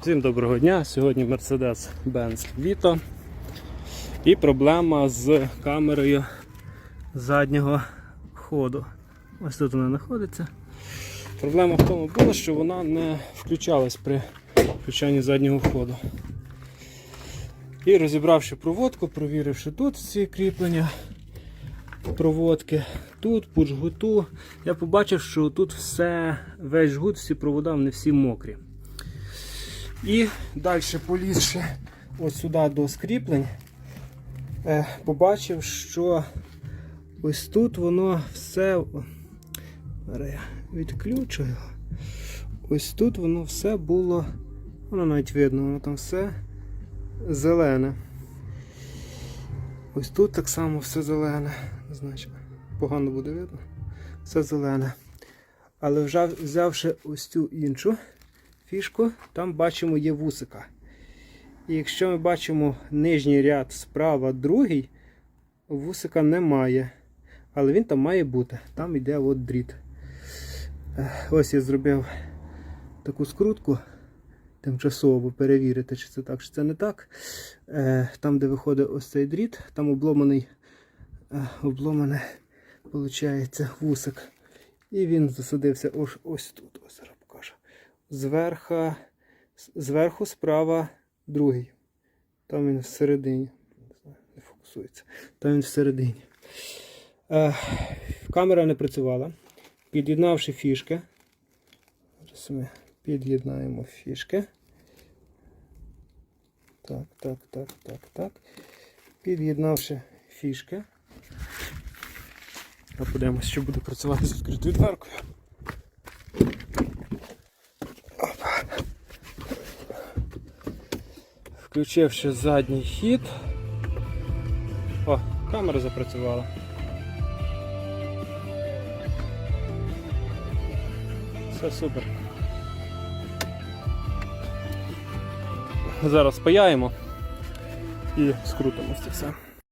Всім доброго дня. Сьогодні Mercedes-Benz Vito. І проблема з камерою заднього ходу. Ось тут вона знаходиться. Проблема в тому була, що вона не включалась при включанні заднього ходу. І розібравши проводку, провіривши тут ці кріплення проводки, тут по я побачив, що тут все, весь жгут, всі провода, вони всі мокрі. І далі полізши ось сюди до скріплень, е, побачив, що ось тут воно все. Відключу. Ось тут воно все було. Воно навіть видно, воно там все зелене. Ось тут так само все зелене. Значить, погано буде видно. Все зелене. Але вже взявши ось цю іншу фішку, там бачимо є вусика. І якщо ми бачимо нижній ряд справа, другий, вусика немає. Але він там має бути. Там йде от дріт. Е, Ось я зробив таку скрутку тимчасово перевірити, чи це так, чи це не так. Е, Там, де виходить ось цей дріт, там обломаний, е, обломаний, виходить, вусик. І він засадився ось, ось тут. Ось. Зверха, зверху справа другий. Там він всередині. Не фокусується. Там він всередині. Е, камера не працювала. Під'єднавши фішки. Зараз ми під'єднаємо фішки. Так, так, так, так, так. Під'єднавши фішки. Подивимось, що буде працювати з відкритою дверкою. Включивши задній хід. О, камера запрацювала. Все супер. Зараз паяємо і скрутимо все.